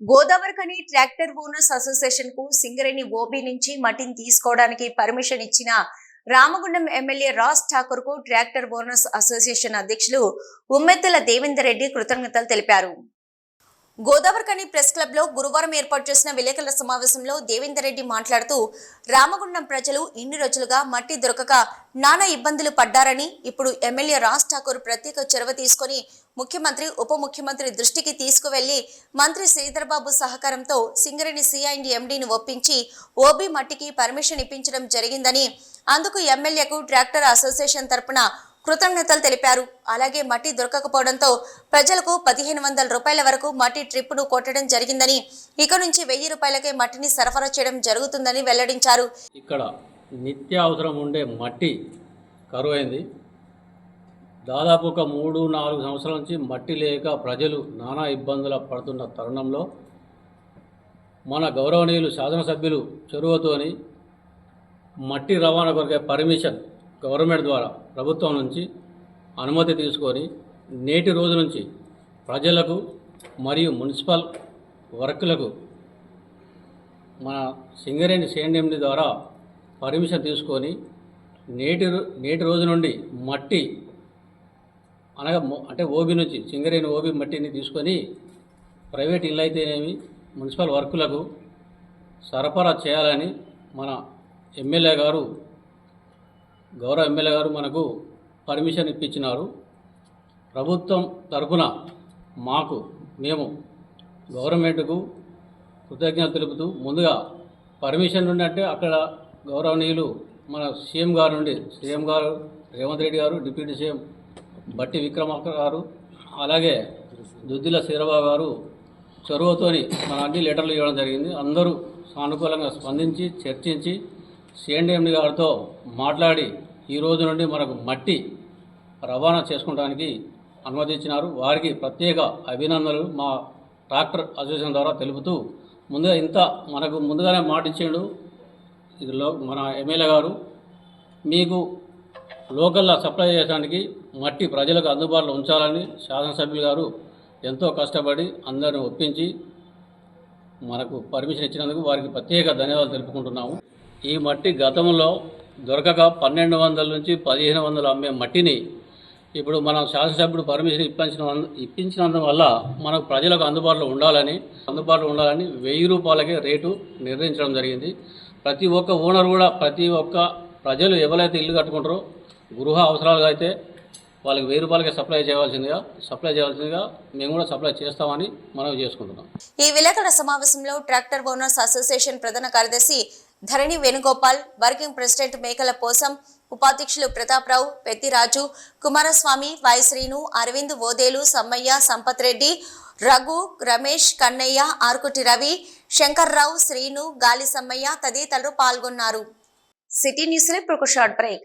Godavarikhani tractor owners అసోసియేషన్కు Singareni OB నుంచి మట్టిని తీసుకోవడానికి పర్మిషన్ ఇచ్చిన రామగుండం ఎమ్మెల్యే రాజ్ ఠాకూర్కు ట్రాక్టర్ ఓనర్స్ అసోసియేషన్ అధ్యక్షులు ఉమ్మెత్తుల దేవేందర్ రెడ్డి కృతజ్ఞతలు తెలిపారు. గోదావరికని ప్రెస్ క్లబ్లో గురువారం ఏర్పాటు చేసిన విలేకరుల సమావేశంలో దేవేందర్ రెడ్డి మాట్లాడుతూ రామగుండం ప్రజలు ఇన్ని రోజులుగా మట్టి దొరకక నానా ఇబ్బందులు పడ్డారని ఇప్పుడు ఎమ్మెల్యే రాజ్ ఠాకూర్ ప్రత్యేక చొరవ తీసుకొని ముఖ్యమంత్రి ఉప ముఖ్యమంత్రి దృష్టికి తీసుకువెళ్ళి మంత్రి శ్రీధర్బాబు సహకారంతో సింగరేణి సిఐండి ఎండీని ఒప్పించి ఓబీ మట్టికి పర్మిషన్ ఇప్పించడం జరిగిందని అందుకు ఎమ్మెల్యేకు ట్రాక్టర్ అసోసియేషన్ తరపున కృతజ్ఞతలు తెలిపారు. అలాగే మట్టి దొరకకపోవడంతో ప్రజలకు పదిహేను వందల రూపాయల వరకు మట్టి ట్రిప్పును కొట్టడం జరిగిందని ఇక నుంచి వెయ్యి రూపాయలకే మట్టిని సరఫరా చేయడం జరుగుతుందని వెల్లడించారు. ఇక్కడ నిత్య అవసరం ఉండే మట్టి కరువైంది. దాదాపు ఒక మూడు నాలుగు సంవత్సరాల నుంచి మట్టి లేక ప్రజలు నానా ఇబ్బందుల పడుతున్న తరుణంలో మన గౌరవనీయులు శాసనసభ్యులు చొరవతోని మట్టి రవాణా కొరకే పర్మిషన్ గవర్నమెంట్ ద్వారా ప్రభుత్వం నుంచి అనుమతి తీసుకొని నేటి రోజు నుంచి ప్రజలకు మరియు మున్సిపల్ వర్కులకు మన సింగరేణి సిఎండి ద్వారా పర్మిషన్ తీసుకొని నేటి నేటి రోజు నుండి మట్టి అనగా అంటే ఓబీ నుంచి సింగరేణి ఓబీ మట్టిని తీసుకొని ప్రైవేట్ ఇల్లు అయితేనేమి మున్సిపల్ వర్కులకు సరఫరా చేయాలని మన ఎమ్మెల్యే గారు గౌరవ ఎమ్మెల్యే గారు మనకు పర్మిషన్ ఇప్పించినారు. ప్రభుత్వం తరఫున మాకు మేము గవర్నమెంట్కు కృతజ్ఞత తెలుపుతూ ముందుగా పర్మిషన్ నుండి అంటే అక్కడ గౌరవనీయులు మన సీఎం గారు నుండి సీఎం గారు రేవంత్ రెడ్డి గారు డిప్యూటీ సీఎం బట్టి విక్రమార్క గారు అలాగే దుద్దిల శీరబాబు గారు చొరవతోని మన అన్ని లెటర్లు ఇవ్వడం జరిగింది. అందరూ సానుకూలంగా స్పందించి చర్చించి సిఎండిఎండి గారితో మాట్లాడి ఈ రోజు నుండి మనకు మట్టి రవాణా చేసుకోవడానికి అనుమతించినారు. వారికి ప్రత్యేక అభినందనలు మా ట్రాక్టర్ అసోసియేషన్ ద్వారా తెలుపుతూ ముందుగా ఇంత మనకు ముందుగానే మాట ఇదిలో మన ఎమ్మెల్యే గారు. మీకు లోకల్లో సప్లై చేయడానికి మట్టి ప్రజలకు అందుబాటులో ఉంచాలని శాసనసభ్యులు గారు ఎంతో కష్టపడి అందరిని ఒప్పించి మనకు పర్మిషన్ ఇచ్చినందుకు వారికి ప్రత్యేక ధన్యవాదాలు తెలుపుకుంటున్నాము. ఈ మట్టి గతంలో దొరకక పన్నెండు వందల నుంచి పదిహేను వందలు అమ్మే మట్టిని ఇప్పుడు మనం శాసనసభ్యుడు పర్మిషన్ ఇప్పించిన ఇప్పించినందువల్ల మనకు ప్రజలకు అందుబాటులో ఉండాలని అందుబాటులో ఉండాలని వెయ్యి రూపాయలకే రేటు నిర్ణయించడం జరిగింది. ప్రతి ఒక్క ఓనర్ కూడా ప్రతి ఒక్క ప్రజలు ఎవరైతే ఇల్లు కట్టుకుంటారో గృహ అవసరాలుగా అయితే వాళ్ళకి వెయ్యి రూపాయలకే సప్లై చేయవలసిందిగా సప్లై చేయవలసిందిగా మేము కూడా సప్లై చేస్తామని మనం చేసుకుంటున్నాం. ఈ విలేకరుల సమావేశంలో ట్రాక్టర్ ఓనర్స్ అసోసియేషన్ ప్రధాన కార్యదర్శి ధరణి వేణుగోపాల్ వర్కింగ్ ప్రెసిడెంట్ మేకల పోసం ఉపాధ్యక్షులు ప్రతాప్రావు పెత్తిరాజు కుమారస్వామి వాయశ్రీను అరవింద్ ఓదేలు సమ్మయ్య సంపత్ రెడ్డి రఘు రమేష్ కన్నయ్య ఆర్కుటి రవి శంకర్రావు శ్రీను గాలి సమ్మయ్య తదితరులు పాల్గొన్నారు. సిటీ న్యూస్లో ఇప్పుడు ఒక short break.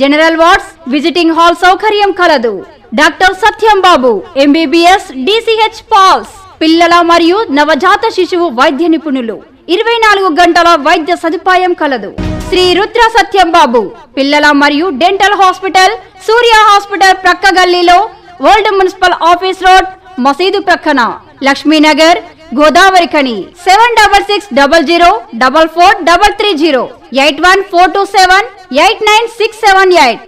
General wards visiting hall సౌకర్యం కలదు. Doctor Satyam Babu MBBS DCH PALS పిల్లల మరియు నవజాత శిశువు వైద్య నిపుణులు. ఇరవై నాలుగు గంటల వైద్య సదుపాయం కలదు. శ్రీ రుద్ర సత్యం బాబు పిల్లల మరియు డెంటల్ హాస్పిటల్ సూర్య హాస్పిటల్ ప్రక్క గల్లీలో ఓల్డ్ మున్సిపల్ ఆఫీస్ రోడ్ మసీదు ప్రక్కన. లక్ష్మీనగర్ గోదావరి కని. Seven double six double zero double four double three zero. Eight one four two seven eight nine six seven eight.